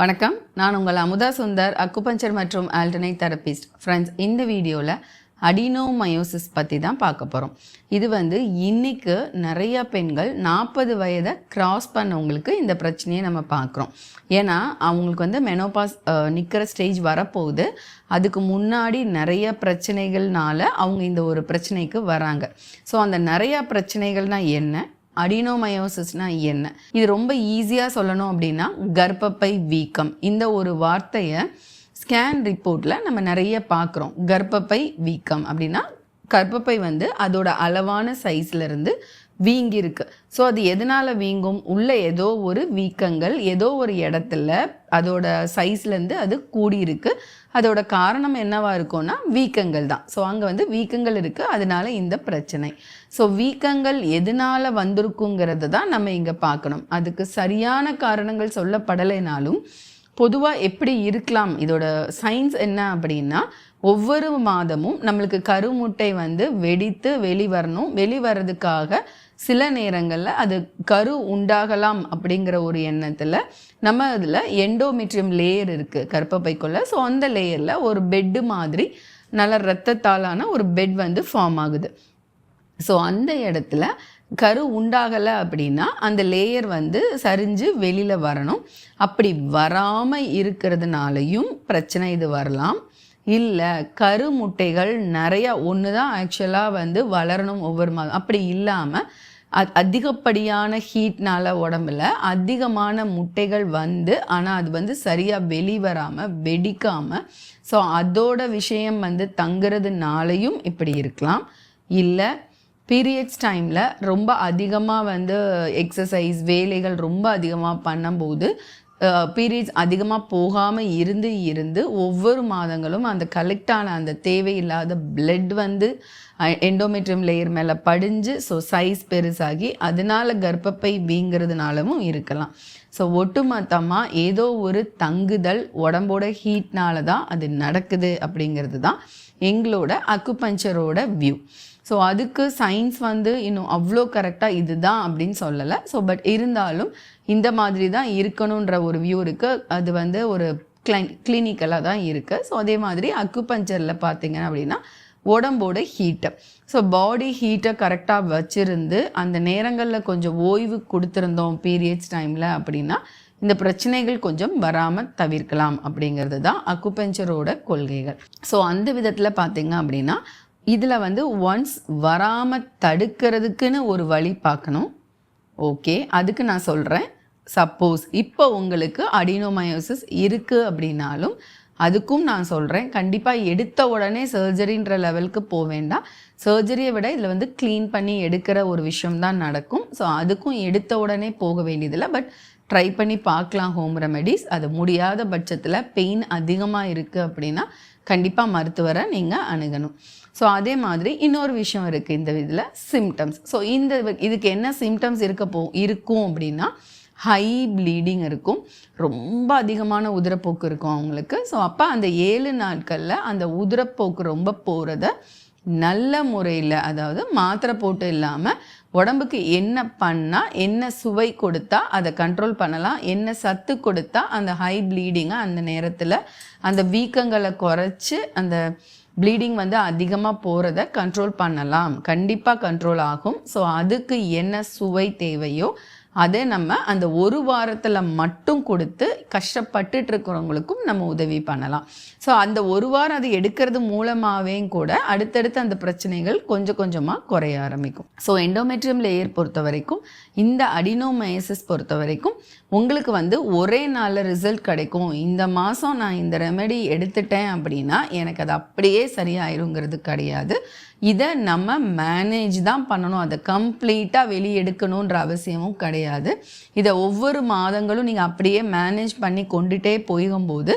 வணக்கம். நான் உங்கள் அமுதா சுந்தர் அக்குபஞ்சர் மற்றும் ஆல்டர்னேட் தெரபிஸ்ட். ஃப்ரெண்ட்ஸ் இந்த வீடியோவில் அடினோமயோசிஸ் பற்றி தான் பார்க்க போகிறோம் இது வந்து இன்னைக்கு நிறைய பெண்கள் நாற்பது வயதை கிராஸ் பண்ணவங்களுக்கு இந்த பிரச்சனையை நம்ம பார்க்குறோம். ஏன்னா அவங்களுக்கு வந்து மெனோபாஸ் நிற்கிற ஸ்டேஜ் வரப்போகுது. அதுக்கு முன்னாடி நிறைய பிரச்சனைகள்னால அவங்க இந்த ஒரு பிரச்சனைக்கு வராங்க. ஸோ அந்த நிறையா பிரச்சனைகள்னால் என்ன? அடினோமயோசிஸ்னா என்ன? இது ரொம்ப ஈஸியாக சொல்லணும் அப்படின்னா கர்ப்பப்பை வீக்கம். இந்த ஒரு வார்த்தையை ஸ்கேன் ரிப்போர்ட்டில் நம்ம நிறைய பார்க்குறோம். கர்ப்பப்பை வீக்கம் அப்படின்னா கர்ப்பப்பை வந்து அதோட அளவான சைஸ்ல வீங்கியிருக்கு. ஸோ அது எதனால வீங்கும்? உள்ள ஏதோ ஒரு வீக்கங்கள் ஏதோ ஒரு இடத்துல அதோட சைஸ்லேருந்து அது கூடியிருக்கு. அதோட காரணம் என்னவா இருக்கும்னா வீக்கங்கள் தான். ஸோ அங்கே வந்து வீக்கங்கள் இருக்குது அதனால இந்த பிரச்சனை. ஸோ வீக்கங்கள் எதனால வந்திருக்குங்கிறத தான் நம்ம இங்கே பார்க்கணும். அதுக்கு சரியான காரணங்கள் சொல்லப்படலைனாலும் பொதுவாக எப்படி இருக்கலாம்? இதோட சயின்ஸ் என்ன அப்படின்னா ஒவ்வொரு மாதமும் நம்மளுக்கு கருமுட்டை வந்து வெடித்து வெளிவரணும் வெளிவரதுக்காக சில நேரங்களில் அது கரு உண்டாகலாம் அப்படிங்கிற ஒரு எண்ணத்தில் நம்ம அதில் எண்டோமெட்ரியம் லேயர் இருக்குது கர்ப்பப்பைக்குள்ள. ஸோ அந்த லேயரில் ஒரு பெட்டு மாதிரி நல்ல இரத்தத்தாலான ஒரு பெட் வந்து ஃபார்ம் ஆகுது. ஸோ அந்த இடத்துல கரு உண்டாகலை அப்படின்னா அந்த லேயர் வந்து சரிஞ்சு வெளியில் வரணும். அப்படி வராமல் இருக்கிறதுனாலையும் பிரச்சனை இது வரலாம். இல்லை கரு முட்டைகள் நிறையா ஒன்று தான் ஆக்சுவலாக வந்து வளரணும் ஒவ்வொரு மாதம் அப்படி இல்லாமல் அதிகப்படியான ஹீட்னால உடம்புல அதிகமான முட்டைகள் வந்து ஆனால் அது வந்து சரியாக வெளிவராமல் வெடிக்காமல் ஸோ அதோட விஷயம் வந்து தங்குறதுனாலையும் இப்படி இருக்கலாம். இல்லை பீரியட்ஸ் டைமில் ரொம்ப அதிகமாக வந்து எக்ஸசைஸ் வேலைகள் ரொம்ப அதிகமாக பண்ணும்போது பீரியட்ஸ் அதிகமாக போகாமல் இருந்து இருந்து ஒவ்வொரு மாதங்களும் அந்த கலெக்டான அந்த தேவையில்லாத பிளட் வந்து எண்டோமெட்ரியம் லேயர் மேலே படிஞ்சு ஸோ சைஸ் பெருசாகி அதனால கர்ப்பப்பை வீங்கிறதுனாலவும் இருக்கலாம். ஸோ ஒட்டுமொத்தமாக ஏதோ ஒரு தங்குதல் உடம்போட ஹீட்னால தான் அது நடக்குது அப்படிங்கிறது தான் எங்களோட அக்குபஞ்சரோட வியூ ஸோ அதுக்கு சயின்ஸ் வந்து இன்னும் அவ்வளோ கரெக்டாக இதுதான் அப்படின்னு சொல்லலை. ஸோ பட் இருந்தாலும் இந்த மாதிரி தான் இருக்கணுன்ற ஒரு வியூ இருக்குது அது வந்து ஒரு கிளை கிளினிக்கலாக தான் இருக்குது ஸோ அதே மாதிரி அக்குபஞ்சரில் பார்த்தீங்க அப்படின்னா உடம்போட ஹீட்டை ஸோ பாடி ஹீட்டை கரெக்டாக வச்சுருந்து அந்த நேரங்களில் கொஞ்சம் ஓய்வு கொடுத்துருந்தோம் பீரியட்ஸ் டைமில் அப்படின்னா இந்த பிரச்சனைகள் கொஞ்சம் வராமல் தவிர்க்கலாம் அப்படிங்கிறது தான் அக்குபஞ்சரோட கொள்கைகள். ஸோ அந்த விதத்தில் பார்த்தீங்க அப்படின்னா இதில் வந்து ஒன்ஸ் வராமல் தடுக்கிறதுக்குன்னு ஒரு வழி பார்க்கணும். ஓகே அதுக்கு நான் சொல்கிறேன் சப்போஸ் இப்போ உங்களுக்கு அடினோமயோசிஸ் இருக்குது அப்படின்னாலும் அதுக்கும் நான் சொல்கிறேன் கண்டிப்பாக எடுத்த உடனே சர்ஜரின்ற லெவலுக்கு போக வேண்டாம். சர்ஜரியை விட இதில் வந்து க்ளீன் பண்ணி எடுக்கிற ஒரு விஷயம் தான் நடக்கும். ஸோ அதுக்கும் எடுத்த உடனே போக வேண்டியதில்லை. பட் ட்ரை பண்ணி பார்க்கலாம் ஹோம் ரெமெடிஸ் அது முடியாத பட்சத்தில் பெயின் அதிகமாக இருக்குது அப்படின்னா கண்டிப்பாக மருத்துவரை நீங்கள் அணுகணும். ஸோ அதே மாதிரி இன்னொரு விஷயம் இருக்குது இந்த இதில் சிம்டம்ஸ் ஸோ இந்த இதுக்கு என்ன சிம்டம்ஸ் இருக்க போ இருக்கும் அப்படின்னா ஹை ப்ளீடிங் இருக்கும். ரொம்ப அதிகமான உதிரப்போக்கு இருக்கும் அவங்களுக்கு. ஸோ அப்போ அந்த ஏழு நாட்களில் அந்த உதிரப்போக்கு ரொம்ப போகிறத நல்ல முறையில் அதாவது மாத்திரை போட்டு இல்லாமல் உடம்புக்கு என்ன பண்ணால் என்ன சுவை கொடுத்தா அதை கண்ட்ரோல் பண்ணலாம். என்ன சத்து கொடுத்தா அந்த ஹை ப்ளீடிங்கை அந்த நேரத்தில் அந்த வீக்கங்களை குறைச்சி அந்த ப்ளீடிங் வந்து அதிகமாக போகிறத கண்ட்ரோல் பண்ணலாம். கண்டிப்பாக கண்ட்ரோல் ஆகும். ஸோ அதுக்கு என்ன சுவை தேவையோ அதை நம்ம அந்த ஒரு வாரத்தில் மட்டும் கொடுத்து கஷ்டப்பட்டுட்டு இருக்கிறவங்களுக்கும் நம்ம உதவி பண்ணலாம். ஸோ அந்த ஒரு வாரம் அது எடுக்கிறது மூலமாகவே கூட அடுத்தடுத்து அந்த பிரச்சனைகள் கொஞ்சம் கொஞ்சமாக குறைய ஆரம்பிக்கும். ஸோ எண்டோமெட்ரியம் லேயர் பொறுத்த வரைக்கும் இந்த அடினோமயசிஸ் பொறுத்த வரைக்கும் உங்களுக்கு வந்து ஒரே நாளில் ரிசல்ட் கிடைக்கும். இந்த மாதம் நான் இந்த ரெமெடி எடுத்துட்டேன் அப்படின்னா எனக்கு அது அப்படியே சரியாயிருங்கிறது கிடையாது. இதை நம்ம மேனேஜ் தான் பண்ணணும். அதை கம்ப்ளீட்டாக வெளியே எடுக்கணுன்ற அவசியமும் கிடையாது. இதை ஒவ்வொரு மாதங்களும் நீங்கள் அப்படியே மேனேஜ் பண்ணி கொண்டுட்டே போகும்போது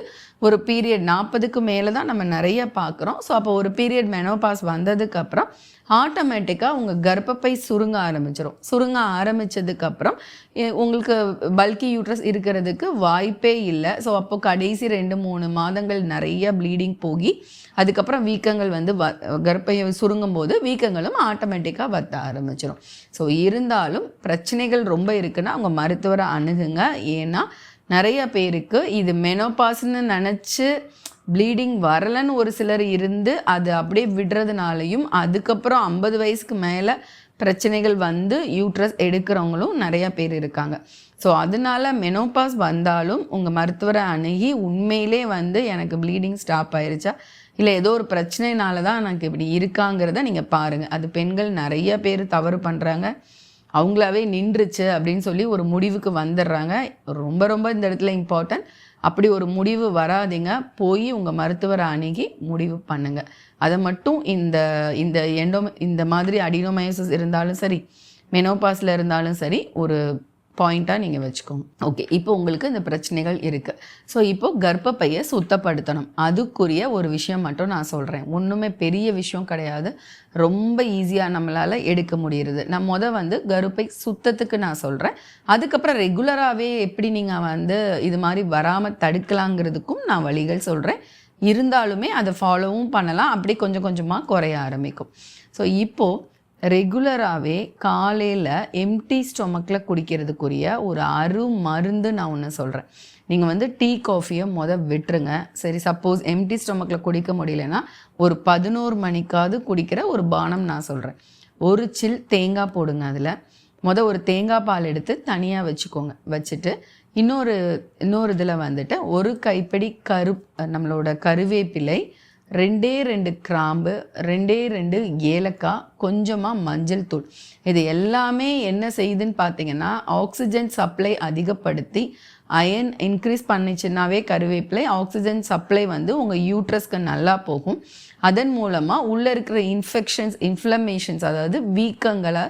ஒரு பீரியட் நாற்பதுக்கு மேலே தான் நம்ம நிறைய பார்க்குறோம். ஸோ அப்போ ஒரு பீரியட் மெனோபாஸ் வந்ததுக்கப்புறம் ஆட்டோமேட்டிக்காக உங்கள் கர்ப்பப்பை சுருங்க ஆரம்பிச்சிடும் சுருங்க ஆரம்பித்ததுக்கப்புறம் உங்களுக்கு பல்கி யூட்ரஸ் இருக்கிறதுக்கு வாய்ப்பே இல்லை. ஸோ அப்போ கடைசி ரெண்டு மூணு மாதங்கள் நிறைய ப்ளீடிங் போகி அதுக்கப்புறம் வீக்கங்கள் வந்து வ கர்ப்பையை சுருங்கும் போது வீக்கங்களும் ஆட்டோமேட்டிக்காக வத்த ஆரம்பிச்சிடும் ஸோ இருந்தாலும் பிரச்சனைகள் ரொம்ப இருக்குன்னா அவங்க மருத்துவரை அணுகுங்க. ஏன்னா நிறைய பேருக்கு இது மெனோபாஸ்ன்னு நினச்சி ப்ளீடிங் வரலன்னு ஒரு சிலர் இருந்து அது அப்படியே விடுறதுனாலையும் அதுக்கப்புறம் ஐம்பது வயசுக்கு மேலே பிரச்சனைகள் வந்து யூட்ரஸ் எடுக்கிறவங்களும் நிறைய பேர் இருக்காங்க. ஸோ அதனால மெனோபாஸ் வந்தாலும் உங்கள் மருத்துவரை அணுகி உண்மையிலே வந்து எனக்கு ப்ளீடிங் ஸ்டாப் ஆயிருச்சா? இல்லை ஏதோ ஒரு பிரச்சனைனால தான் எனக்கு இப்படி இருக்காங்கிறத நீங்கள் பாருங்கள் அது பெண்கள் நிறைய பேர் தவறு பண்ணுறாங்க அவங்களாவே நின்றுச்சு அப்படின்னு சொல்லி ஒரு முடிவுக்கு வந்துடுறாங்க. ரொம்ப ரொம்ப இந்த இடத்துல இம்பார்ட்டன்ட் அப்படி ஒரு முடிவு வராதிங்க. போய் உங்கள் மருத்துவரை அணுகி முடிவு பண்ணுங்க. அதை மட்டும் இந்த இந்த எண்டோ இந்த மாதிரி அடினோமயோசிஸ் இருந்தாலும் சரி மெனோபாஸில் இருந்தாலும் சரி ஒரு பாயிண்ட்டாக நீங்கள் வச்சுக்கோங்க. ஓகே இப்போ உங்களுக்கு இந்த பிரச்சனைகள் இருக்குது ஸோ இப்போ கர்ப்பப்பையை சுத்தப்படுத்தணும். அதுக்குரிய ஒரு விஷயம் மட்டும் நான் சொல்கிறேன் ஒன்றுமே பெரிய விஷயம் கிடையாது. ரொம்ப ஈஸியாக நம்மளால் எடுக்க முடியுது நான் மொதல் வந்து கருப்பை சுத்தத்துக்கு நான் சொல்கிறேன் அதுக்கப்புறம் ரெகுலராகவே எப்படி நீங்கள் வந்து இது மாதிரி வராமல் தடுக்கலாங்கிறதுக்கும் நான் வழிகள் சொல்கிறேன் இருந்தாலுமே அதை ஃபாலோவும் பண்ணலாம். அப்படி கொஞ்சம் கொஞ்சமாக குறைய ஆரம்பிக்கும். ஸோ இப்போது ரெகுலராகவே காலையில் எம்டி ஸ்டொமக்கில் குடிக்கிறதுக்குரிய ஒரு அரு மருந்து நான் ஒன்று சொல்கிறேன் நீங்கள் வந்து டீ காஃபியை முத விட்டுருங்க. சரி சப்போஸ் எம்டி ஸ்டொமக்கில் குடிக்க முடியலன்னா ஒரு பதினோரு மணிக்காவது குடிக்கிற ஒரு பானம் நான் சொல்கிறேன் ஒரு சில் தேங்காய் போடுங்க அதில். முத ஒரு தேங்காய் பால் எடுத்து தனியாக வச்சுக்கோங்க. வச்சுட்டு இன்னொரு இன்னொரு இதில் வந்துட்டு ஒரு கைப்பிடி கரு நம்மளோட கருவேப்பிலை ரெண்டே ரெண்டு கிராம்பு ரெண்டே ரெண்டு ஏலக்காய் கொஞ்சமாக மஞ்சள் தூள். இது எல்லாமே என்ன செய்யுதுன்னு பார்த்தீங்கன்னா ஆக்சிஜன் சப்ளை அதிகப்படுத்தி அயன் இன்க்ரீஸ் பண்ணிச்சுன்னாவே கருவேப்பிலை ஆக்சிஜன் சப்ளை வந்து உங்கள் யூட்ரஸ்க்கு நல்லா போகும். அதன் மூலமாக உள்ளே இருக்கிற இன்ஃபெக்ஷன்ஸ் இன்ஃப்ளமேஷன்ஸ் அதாவது வீக்கங்களை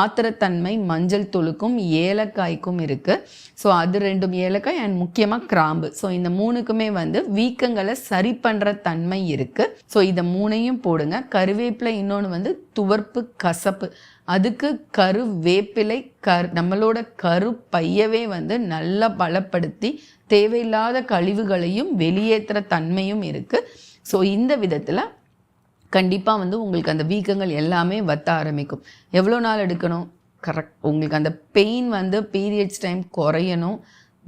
ஆத்திரத்தன்மை மஞ்சள் தூளுக்கும் ஏலக்காய்க்கும் இருக்குது ஸோ அது ரெண்டும் ஏலக்காய் அண்ட் முக்கியமாக கிராம்பு. ஸோ இந்த மூணுக்குமே வந்து வீக்கங்களை சரி பண்ணுற தன்மை இருக்குது ஸோ இதை மூணையும் போடுங்க. கருவேப்பிலை இன்னொன்று வந்து துவர்ப்பு கசப்பு. அதுக்கு கருவேப்பிலை கரு நம்மளோட கரு பையவே வந்து நல்லா பலப்படுத்தி தேவையில்லாத கழிவுகளையும் வெளியேற்றுற தன்மையும் இருக்குது ஸோ இந்த விதத்தில் கண்டிப்பாக வந்து உங்களுக்கு அந்த வீக்கங்கள் எல்லாமே வத்த ஆரம்பிக்கும். எவ்வளோ நாள் எடுக்கணும்? கரெக்ட் உங்களுக்கு அந்த பெயின் வந்து பீரியட்ஸ் டைம் குறையணும்.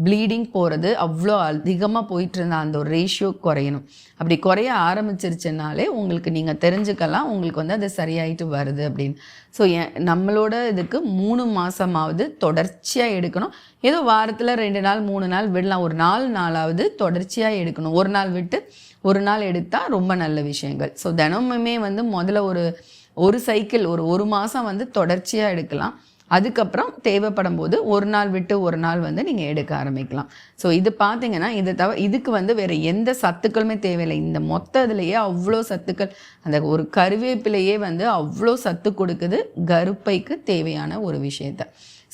ப்ளீடிங் போகிறது அவ்வளோ அதிகமாக போயிட்டு இருந்த அந்த ஒரு ரேஷியோ குறையணும். அப்படி குறைய ஆரம்பிச்சிருச்சுனாலே உங்களுக்கு நீங்கள் தெரிஞ்சுக்கலாம் உங்களுக்கு வந்து அது சரியாயிட்டு வருது அப்படின்னு. ஸோ நம்மளோட இதுக்கு மூணு மாதமாவது தொடர்ச்சியாக எடுக்கணும். ஏதோ வாரத்தில் ரெண்டு நாள் மூணு நாள் விடலாம். ஒரு நாலு நாளாவது தொடர்ச்சியாக எடுக்கணும். ஒரு நாள் விட்டு ஒரு நாள் எடுத்தால் ரொம்ப நல்ல விஷயங்கள். ஸோ தினமுமே வந்து முதல்ல ஒரு ஒரு சைக்கிள் ஒரு ஒரு மாதம் வந்து தொடர்ச்சியாக எடுக்கலாம். அதுக்கப்புறம் தேவைப்படும் போது ஒரு நாள் விட்டு ஒரு நாள் வந்து நீங்கள் எடுக்க ஆரம்பிக்கலாம். ஸோ இது பார்த்தீங்கன்னா இதை தவிர இதுக்கு வந்து வேறு எந்த சத்துக்களுமே தேவையில்லை. இந்த மொத்த இதுலேயே அவ்வளோ சத்துக்கள் அந்த ஒரு கருவேப்பிலையே வந்து அவ்வளோ சத்து கொடுக்குது கருப்பைக்கு தேவையான ஒரு விஷயத்த.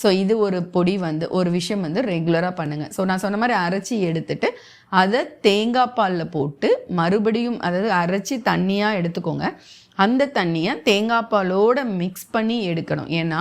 ஸோ இது ஒரு பொடி வந்து ஒரு விஷயம் வந்து ரெகுலராக பண்ணுங்கள் ஸோ நான் சொன்ன மாதிரி அரைச்சி எடுத்துட்டு அதை தேங்காய் பாலில் போட்டு மறுபடியும் அதாவது அரைச்சி தண்ணியாக எடுத்துக்கோங்க. அந்த தண்ணியை தேங்காய் பாலோடு மிக்ஸ் பண்ணி எடுக்கணும். ஏன்னா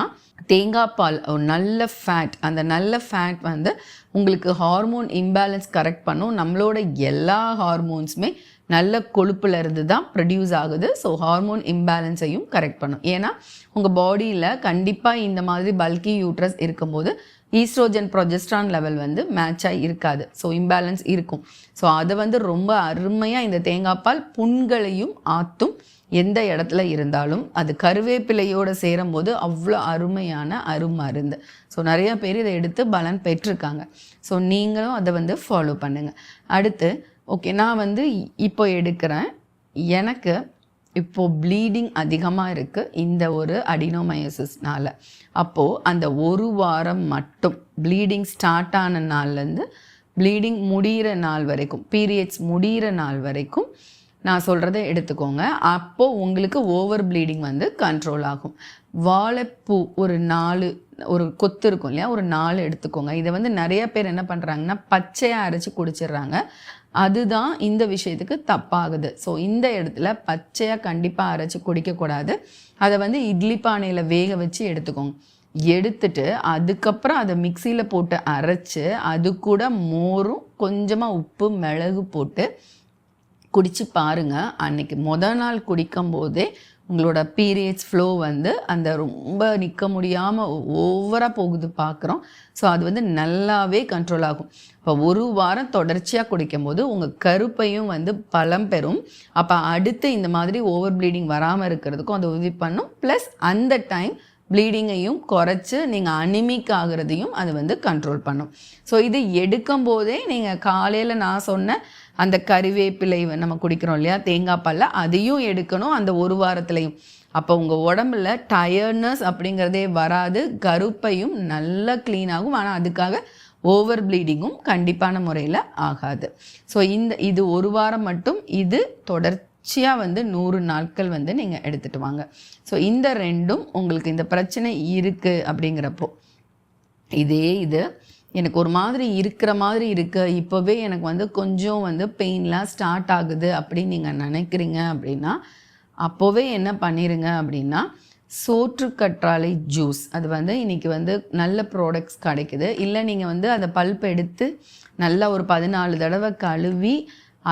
தேங்காய் பால் ஒரு நல்ல ஃபேட் அந்த நல்ல ஃபேட் வந்து உங்களுக்கு ஹார்மோன் இம்பேலன்ஸ் கரெக்ட் பண்ணும். நம்மளோட எல்லா ஹார்மோன்ஸுமே நல்ல கொழுப்புலேருந்து தான் ப்ரொடியூஸ் ஆகுது. ஸோ ஹார்மோன் இம்பேலன்ஸையும் கரெக்ட் பண்ணும். ஏன்னா உங்கள் பாடியில் கண்டிப்பாக இந்த மாதிரி பல்கி யூட்ரஸ் இருக்கும்போது ஈஸ்ட்ரோஜன் ப்ரொஜெஸ்ட்ரான் லெவல் வந்து மேட்சாக இருக்காது. ஸோ இம்பேலன்ஸ் இருக்கும். ஸோ அதை வந்து ரொம்ப அருமையாக இந்த தேங்காய் பால் புண்களையும் ஆற்றும் எந்த இடத்துல இருந்தாலும் அது கருவேப்பிலையோடு சேரும்போது அவ்வளோ அருமையான அருமருந்து ஸோ நிறைய பேர் இதை எடுத்து பலன் பெற்றிருக்காங்க. ஸோ நீங்களும் அதை வந்து ஃபாலோ பண்ணுங்கள் அடுத்து ஓகே நான் வந்து இப்போ எடுக்கிறேன். எனக்கு இப்போது ப்ளீடிங் அதிகமாக இருக்குது இந்த ஒரு அடினோமயோசிஸ்னால் அப்போது அந்த ஒரு வாரம் மட்டும் ப்ளீடிங் ஸ்டார்ட் ஆன நாள்லேருந்து ப்ளீடிங் முடிகிற நாள் வரைக்கும் பீரியட்ஸ் முடிகிற நாள் வரைக்கும் நான் சொல்கிறத எடுத்துக்கோங்க. அப்போது உங்களுக்கு ஓவர் ப்ளீடிங் வந்து கண்ட்ரோல் ஆகும். வாழைப்பூ ஒரு நாலு ஒரு கொத்து இருக்கும் இல்லையா? ஒரு நாலு எடுத்துக்கோங்க. இதை வந்து நிறைய பேர் என்ன பண்ணுறாங்கன்னா பச்சையாக அரைச்சி குடிச்சிடுறாங்க. அதுதான் இந்த விஷயத்துக்கு தப்பாகுது. ஸோ இந்த இடத்துல பச்சையாக கண்டிப்பாக அரைச்சி குடிக்கக்கூடாது. அதை வந்து இட்லி பானையில் வேக வச்சு எடுத்துக்கோங்க. எடுத்துட்டு அதுக்கப்புறம் அதை மிக்சியில் போட்டு அரைச்சி அது கூட மோரும் கொஞ்சமாக உப்பு மிளகு போட்டு குடிச்சு பாருங்க. அன்னைக்கு முத நாள் குடிக்கும் போதே உங்களோட பீரியட்ஸ் ஃப்ளோ வந்து அந்த ரொம்ப நிற்க முடியாமல் ஓவராக போகுது பார்க்குறோம் ஸோ அது வந்து நல்லாவே கண்ட்ரோல் ஆகும். இப்போ ஒரு வாரம் தொடர்ச்சியாக குடிக்கும்போது உங்கள் கருப்பையும் வந்து பலம் பெறும். அப்போ அடுத்து இந்த மாதிரி ஓவர் ப்ளீடிங் வராமல் இருக்கிறதுக்கும் அது உதவி பண்ணும். ப்ளஸ் அந்த டைம் ப்ளீடிங்கையும் குறைச்சி நீங்கள் அனிமிக் ஆகிறதையும் அது வந்து கண்ட்ரோல் பண்ணும். ஸோ இது எடுக்கும் போதே நீங்கள் காலையில் நான் சொன்ன அந்த கறிவேப்பிலை நம்ம குடிக்கிறோம் இல்லையா? தேங்காய் பாலில் அதையும் எடுக்கணும். அந்த ஒரு வாரத்துலையும். அப்போ உங்கள் உடம்புல டயர்ட்னஸ் அப்படிங்கிறதே வராது. கருப்பையும் நல்லா க்ளீன் ஆகும். ஆனால் அதுக்காக ஓவர் ப்ளீடிங்கும் கண்டிப்பான முறையில் ஆகாது. ஸோ இந்த இது ஒரு வாரம் மட்டும். இது தொடர்ச்சியாக வந்து நூறு நாட்கள் வந்து நீங்கள் எடுத்துகிட்டு வாங்க. ஸோ இந்த ரெண்டும் உங்களுக்கு இந்த பிரச்சனை இருக்குது அப்படிங்கிறப்போ இதே இது எனக்கு ஒரு மாதிரி இருக்கிற மாதிரி இருக்கு. இப்போவே எனக்கு வந்து கொஞ்சம் வந்து பெயின்லாம் ஸ்டார்ட் ஆகுது அப்படின்னு நீங்கள் நினைக்கிறீங்க அப்படின்னா அப்போவே என்ன பண்ணிடுங்க அப்படின்னா சோற்று கற்றாழை ஜூஸ் அது வந்து இன்றைக்கி வந்து நல்ல ப்ராடக்ட்ஸ் கிடைக்குது. இல்லை நீங்கள் வந்து அதை பல்ப் எடுத்து நல்லா ஒரு பதினாலு தடவை கழுவி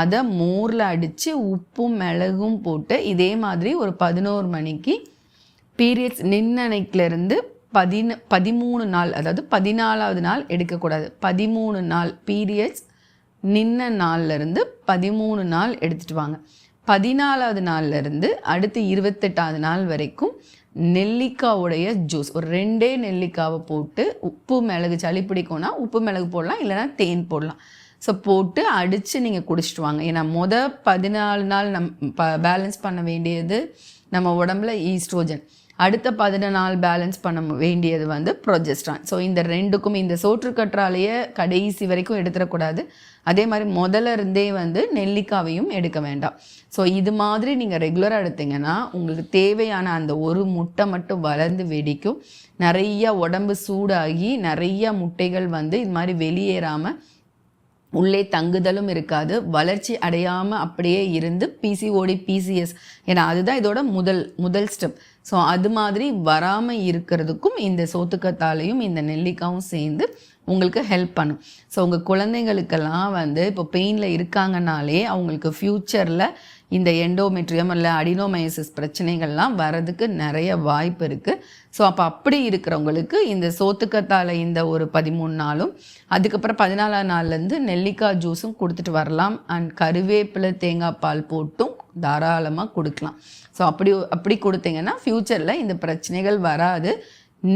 அதை மோரில் அடித்து உப்பும் மிளகும் போட்டு இதே மாதிரி ஒரு பதினோரு மணிக்கு பீரியட்ஸ் நின்னணைக்கிலேருந்து பதின பதிமூணு நாள் அதாவது பதினாலாவது நாள் எடுக்கக்கூடாது. பதிமூணு நாள் பீரியட்ஸ் நின்ன நாள்லேருந்து பதிமூணு நாள் எடுத்துகிட்டு வாங்க. பதினாலாவது நாள்லேருந்து அடுத்து இருபத்தெட்டாவது நாள் வரைக்கும் நெல்லிக்காவுடைய ஜூஸ் ஒரு ரெண்டே நெல்லிக்காவை போட்டு உப்பு மிளகு சளி பிடிக்கும்னா உப்பு மிளகு போடலாம் இல்லைனா தேன் போடலாம். ஸோ போட்டு அடித்து நீங்கள் குடிச்சிட்டு வாங்க. ஏன்னா மொதல் பதினாலு நாள் நம் ப பேலன்ஸ் பண்ண வேண்டியது நம்ம உடம்புல ஈஸ்ட்ரோஜன் அடுத்த பதினொன்று நாள் பேலன்ஸ் பண்ண வேண்டியது வந்து ப்ரொஜெஸ்ட்ரான் ஸோ இந்த ரெண்டுக்கும் இந்த சோற்றுக்கற்றாலேயே கடைசி வரைக்கும் எடுத்துடக்கூடாது. அதே மாதிரி முதல்ல இருந்தே வந்து நெல்லிக்காவையும் எடுக்க வேண்டாம். ஸோ இது மாதிரி நீங்கள் ரெகுலராக எடுத்தீங்கன்னா உங்களுக்கு தேவையான அந்த ஒரு முட்டை மட்டும் வளர்ந்து வெடிக்கும். நிறையா உடம்பு சூடாகி நிறையா முட்டைகள் வந்து இது மாதிரி வெளியேறாமல் உள்ளே தங்குதலும் இருக்காது. வளர்ச்சி அடையாமல் அப்படியே இருந்து பிசிஓடி பிசிஎஸ் ஏன்னா அதுதான் இதோட முதல் முதல் ஸ்டெப் ஸோ அது மாதிரி வராமல் இருக்கிறதுக்கும் இந்த சோத்துக்கத்தாலையும் இந்த நெல்லிக்காவும் சேர்ந்து உங்களுக்கு ஹெல்ப் பண்ணும். ஸோ உங்கள் குழந்தைங்களுக்கெல்லாம் வந்து இப்போ பெயினில் இருக்காங்கனாலே அவங்களுக்கு ஃப்யூச்சரில் இந்த எண்டோமெட்ரியம் இல்லை அடினோமயசிஸ் பிரச்சனைகள்லாம் வரதுக்கு நிறைய வாய்ப்பு இருக்குது ஸோ அப்போ அப்படி இருக்கிறவங்களுக்கு இந்த சோத்துக்கத்தால் இந்த ஒரு பதிமூணு நாளும் அதுக்கப்புறம் பதினாலாம் நாள்லேருந்து நெல்லிக்காய் ஜூஸும் கொடுத்துட்டு வரலாம். அண்ட் கருவேப்பிலை தேங்காய் பால் போட்டும் தாராளமாக கொடுக்கலாம். ஸோ அப்படி அப்படி கொடுத்தீங்கன்னா ஃப்யூச்சரில் இந்த பிரச்சனைகள் வராது.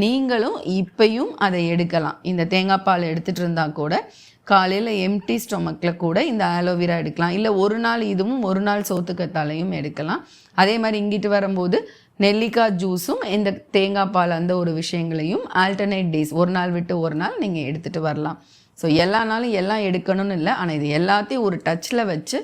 நீங்களும் இப்பையும் அதை எடுக்கலாம். இந்த தேங்காய் பால் எடுத்துகிட்டு இருந்தால் கூட காலையில் எம்டி ஸ்டொமக்கில் கூட இந்த ஆலோவேரா எடுக்கலாம். இல்லை ஒரு நாள் இதுவும் ஒரு நாள் சோத்துக்கத்தாலையும் எடுக்கலாம். அதே மாதிரி இங்கிட்டு வரும்போது நெல்லிக்காய் ஜூஸும் இந்த தேங்காய் பால் அந்த ஒரு விஷயங்களையும் ஆல்டர்னேட் டேஸ் ஒரு நாள் விட்டு ஒரு நாள் நீங்கள் எடுத்துகிட்டு வரலாம். ஸோ எல்லா நாளும் எல்லாம் எடுக்கணும்னு இல்லை ஆனால் இது எல்லாத்தையும் ஒரு டச்சில் வச்சு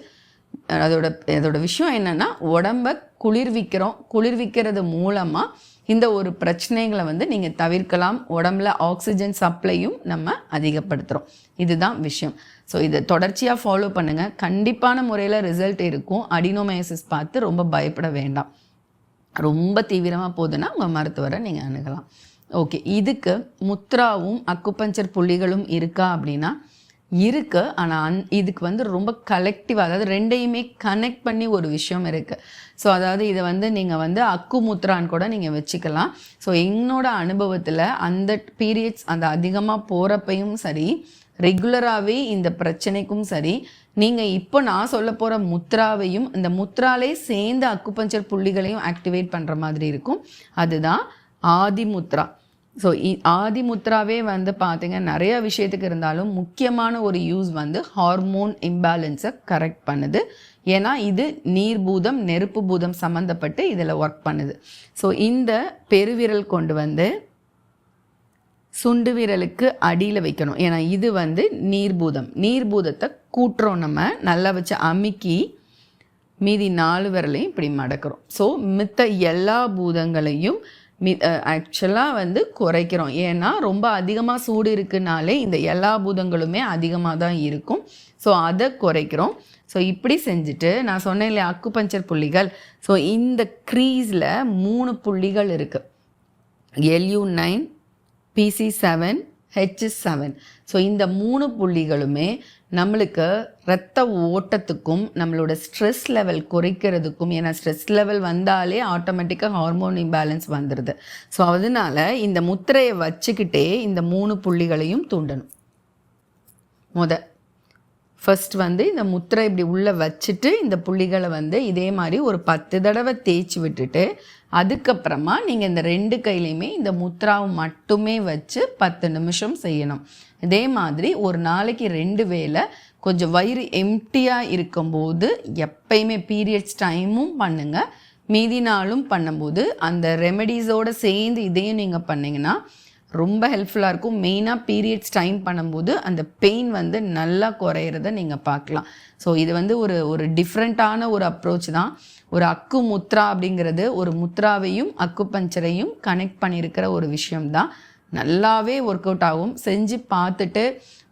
அதோட அதோட விஷயம் என்னென்னா உடம்ப குளிர்விக்கிறோம். குளிர்விக்கிறது மூலமாக இந்த ஒரு பிரச்சனைகளை வந்து நீங்கள் தவிர்க்கலாம். உடம்புல ஆக்சிஜன் சப்ளையும் நம்ம அதிகப்படுத்துகிறோம் இதுதான் விஷயம். ஸோ இதை தொடர்ச்சியாக ஃபாலோ பண்ணுங்கள் கண்டிப்பான முறையில் ரிசல்ட் இருக்கும். அடினோமயசிஸ் பார்த்து ரொம்ப பயப்பட வேண்டாம். ரொம்ப தீவிரமாக போகுதுன்னா உங்கள் மருத்துவரை நீங்கள் அணுகலாம். ஓகே இதுக்கு முத்ராவும் அக்குப்பஞ்சர் புள்ளிகளும் இருக்கா அப்படின்னா இருக்குது ஆனால் அந் இதுக்கு வந்து ரொம்ப கலெக்டிவாக அதாவது ரெண்டையுமே கனெக்ட் பண்ணி ஒரு விஷயம் இருக்குது ஸோ அதாவது இதை வந்து நீங்கள் வந்து அக்குமுத்ரான்னு கூட நீங்கள் வச்சுக்கலாம். ஸோ என்னோட அனுபவத்தில் அந்த பீரியட்ஸ் அந்த அதிகமாக போகிறப்பையும் சரி ரெகுலராகவே இந்த பிரச்சனைக்கும் சரி நீங்கள் இப்போ நான் சொல்ல போகிற முத்ராவையும் இந்த முத்ராலே சேர்ந்த அக்குபஞ்சர் புள்ளிகளையும் ஆக்டிவேட் பண்ணுற மாதிரி இருக்கும். அதுதான் ஆதி முத்ரா ஸோ ஆதி முத்ராவே வந்து பார்த்தீங்க நிறைய விஷயத்துக்கு இருந்தாலும் முக்கியமான ஒரு யூஸ் வந்து ஹார்மோன் இம்பேலன்ஸை கரெக்ட் பண்ணுது. ஏன்னா இது நீர் பூதம் நெருப்பு பூதம் சம்மந்தப்பட்டு இதில் ஒர்க் பண்ணுது. ஸோ இந்த பெருவிரல் கொண்டு வந்து சுண்டு விரலுக்கு அடியில் வைக்கணும். ஏன்னா இது வந்து நீர்பூதம் நீர்பூதத்தை கூட்டுறோம் நம்ம நல்லா வச்சு அமுக்கி மீதி நாலு விரலையும் இப்படி மடக்கிறோம். ஸோ மித்த எல்லா பூதங்களையும் மி ஆக்சுவலாக வந்து குறைக்கிறோம். ஏன்னா ரொம்ப அதிகமாக சூடு இருக்குனாலே இந்த எல்லா பூதங்களுமே அதிகமாக தான் இருக்கும். ஸோ அதை குறைக்கிறோம். ஸோ இப்படி செஞ்சுட்டு நான் சொன்னேன் இல்லையா அக்குபஞ்சர் புள்ளிகள். ஸோ இந்த க்ரீஸில் மூணு புள்ளிகள் இருக்குது LU nine PC seven H seven so இந்த மூணு புள்ளிகளுமே நம்மளுக்கு ரத்த ஓட்டத்துக்கும் நம்மளோட ஸ்ட்ரெஸ் லெவல் குறைக்கிறதுக்கும் ஏன்னா ஸ்ட்ரெஸ் லெவல் வந்தாலே ஆட்டோமேட்டிக்காக ஹார்மோன் இம்பேலன்ஸ் வந்துடுது ஸோ அதனால இந்த முத்திரையை வச்சுக்கிட்டே இந்த மூணு புள்ளிகளையும் தூண்டணும். முத ஃபர்ஸ்ட் வந்து இந்த முத்திரை இப்படி உள்ளே வச்சுட்டு இந்த புள்ளிகளை வந்து இதே மாதிரி ஒரு பத்து தடவை தேய்ச்சி விட்டுட்டு அதுக்கப்புறமா நீங்கள் இந்த ரெண்டு கையிலையுமே இந்த முத்ராவை மட்டுமே வச்சு பத்து நிமிஷம் செய்யணும். இதே மாதிரி ஒரு நாளைக்கு ரெண்டு வேளை கொஞ்சம் வயிறு எம்டியாக இருக்கும்போது எப்பயுமே பீரியட்ஸ் டைமும் பண்ணுங்கள் மீதி நாளும் பண்ணும்போது அந்த ரெமெடிஸோடு சேர்ந்து இதையும் நீங்கள் பண்ணிங்கன்னா ரொம்ப ஹெல்ப்ஃபுல்லாக இருக்கும். மெயினாக பீரியட்ஸ் டைம் பண்ணும்போது அந்த பெயின் வந்து நல்லா குறையிறத நீங்கள் பார்க்கலாம். ஸோ இது வந்து ஒரு ஒரு டிஃப்ரெண்ட்டான ஒரு அப்ரோச் தான். ஒரு அக்கு முத்ரா அப்படிங்கிறது ஒரு முத்ராவையும் அக்கு பஞ்சரையும் கனெக்ட் பண்ணியிருக்கிற ஒரு விஷயம்தான் நல்லாவே ஒர்க் அவுட் ஆகும். செஞ்சு பார்த்துட்டு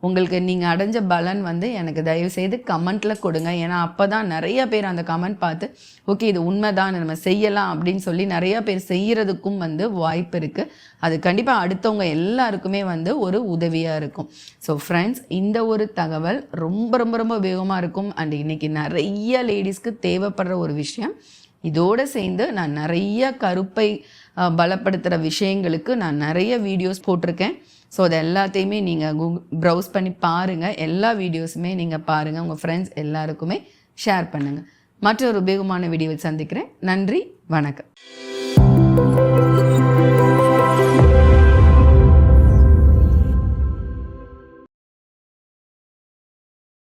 உங்களுக்கு நீங்கள் அடைஞ்ச பலன் வந்து எனக்கு தயவுசெய்து கமெண்ட்டில் கொடுங்க. ஏன்னா அப்போ தான் நிறைய பேர் அந்த கமெண்ட் பார்த்து ஓகே இது உண்மைதான் நம்ம செய்யலாம் அப்படின்னு சொல்லி நிறைய பேர் செய்கிறதுக்கும் வந்து வாய்ப்பு இருக்குது அது கண்டிப்பாக அடுத்தவங்க எல்லாருக்குமே வந்து ஒரு உதவியாக இருக்கும். ஸோ ஃப்ரெண்ட்ஸ் இந்த ஒரு தகவல் ரொம்ப ரொம்ப ரொம்ப உபயோகமாக இருக்கும். அண்ட் இன்றைக்கி நிறைய லேடிஸ்க்கு தேவைப்படுற ஒரு விஷயம். இதோடு சேர்ந்து நான் நிறைய கருப்பை பலப்படுத்துகிற விஷயங்களுக்கு நான் நிறைய வீடியோஸ் போட்டிருக்கேன். ஸோ அது எல்லாத்தையுமே நீங்கள் கூகுள் ப்ரௌஸ் பண்ணி பாருங்கள் எல்லா வீடியோஸுமே நீங்கள் பாருங்கள் உங்கள் ஃப்ரெண்ட்ஸ் எல்லாருக்குமே ஷேர் பண்ணுங்கள் மற்றொரு உபயோகமான வீடியோவில் சந்திக்கிறேன். நன்றி. வணக்கம்.